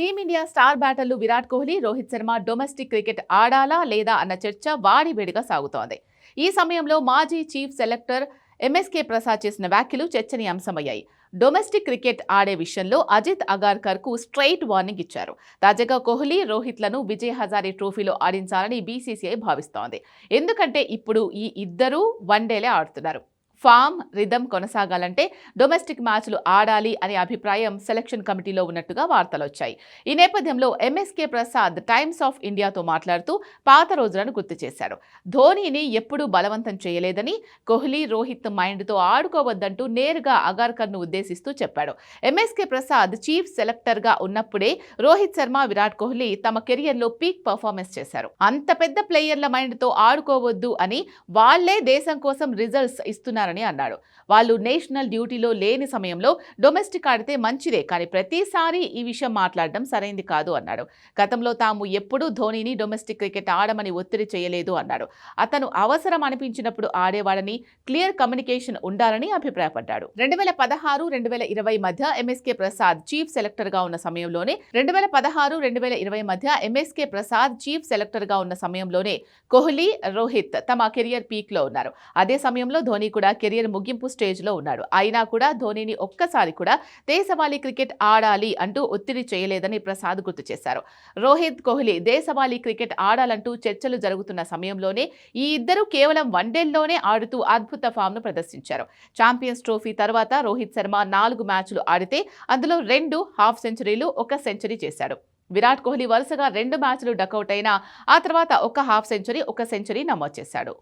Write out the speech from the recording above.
Team India star బ్యాటర్లు Virat Kohli Rohit Sharma domestic cricket ఆడాలా లేదా అన్న చర్చ వాడివేడిగా సాగుతోంది. ఈ సమయంలో మాజీ చీఫ్ సెలెక్టర్ ఎంఎస్కే ప్రసాద్ చేసిన వ్యాఖ్యలు చర్చనీయాంశమయ్యాయి. డొమెస్టిక్ క్రికెట్ ఆడే విషయంలో అజిత్ అగార్కర్కు స్ట్రైట్ వార్నింగ్ ఇచ్చారు. తాజాగా కోహ్లీ రోహిత్లను విజయ్ హజారే ట్రోఫీలో ఆడించాలని బీసీసీఐ భావిస్తోంది. ఎందుకంటే ఇప్పుడు ఈ ఇద్దరూ వన్డేలే ఆడుతున్నారు. ఫామ్ రిధమ్ కొనసాగాలంటే డొమెస్టిక్ మ్యాచ్లు ఆడాలి అనే అభిప్రాయం సెలక్షన్ కమిటీలో ఉన్నట్టుగా వార్తలు వచ్చాయి ఈ నేపథ్యంలో M S K Prasad Times of ఇండియాతో మాట్లాడుతూ పాత రోజులను గుర్తు చేశారు. ధోనీని ఎప్పుడూ బలవంతం చేయలేదని కోహ్లీ రోహిత్ మైండ్తో ఆడుకోవద్దంటూ నేరుగా అగార్కర్ను ఉద్దేశిస్తూ చెప్పాడు. ఎంఎస్కే ప్రసాద్ చీఫ్ సెలెక్టర్గా ఉన్నప్పుడే రోహిత్ శర్మ విరాట్ కోహ్లీ తమ కెరియర్లో పీక్ పర్ఫార్మెన్స్ చేశారు. అంత పెద్ద ప్లేయర్ల మైండ్తో ఆడుకోవద్దు అని వాళ్ళే దేశం కోసం రిజల్ట్స్ ఇస్తున్నారు ఇస్తున్నారని అన్నాడు. వాళ్ళు నేషనల్ డ్యూటీలో లేని సమయంలో డొమెస్టిక్ ఆడితే మంచిదే కానీ ప్రతిసారి ఈ విషయం మాట్లాడడం సరైంది కాదు అన్నాడు. గతంలో తాము ఎప్పుడూ ధోనీని డొమెస్టిక్ క్రికెట్ ఆడమని ఒత్తిడి చేయలేదు అన్నాడు. అతను అవసరం అనిపించినప్పుడు ఆడేవాడని క్లియర్ కమ్యూనికేషన్ ఉండాలని అభిప్రాయపడ్డాడు. రెండు వేల పదహారు రెండు వేల ఇరవై మధ్య ఎంఎస్కే ప్రసాద్ చీఫ్ సెలెక్టర్గా ఉన్న సమయంలోనే రెండు వేల పదహారు రెండు వేల ఇరవై మధ్య ఎంఎస్కే ప్రసాద్ చీఫ్ సెలెక్టర్గా ఉన్న సమయంలోనే కోహ్లీ రోహిత్ తమ కెరియర్ పీక్లో ఉన్నారు. అదే సమయంలో ధోని కూడా కెరియర్ ముగింపు స్టేజ్లో ఉన్నాడు. అయినా కూడా ధోనీని ఒక్కసారి కూడా దేశవాళీ క్రికెట్ ఆడాలి అంటూ ఒత్తిడి చేయలేదని ప్రసాద్ గుర్తు చేశారు. రోహిత్ కోహ్లీ దేశవాళీ క్రికెట్ ఆడాలంటూ చర్చలు జరుగుతున్న సమయంలోనే ఈ ఇద్దరు కేవలం వన్డేల్లోనే ఆడుతూ అద్భుత ఫామ్ను ప్రదర్శించారు. ఛాంపియన్స్ ట్రోఫీ తర్వాత రోహిత్ శర్మ నాలుగు మ్యాచ్లు ఆడితే అందులో రెండు హాఫ్ సెంచరీలు ఒక సెంచరీ చేశాడు. విరాట్ కోహ్లీ వరుసగా రెండు మ్యాచ్లు డకౌట్ అయినా ఆ తర్వాత ఒక హాఫ్ సెంచరీ ఒక సెంచరీ నమోదు చేశాడు.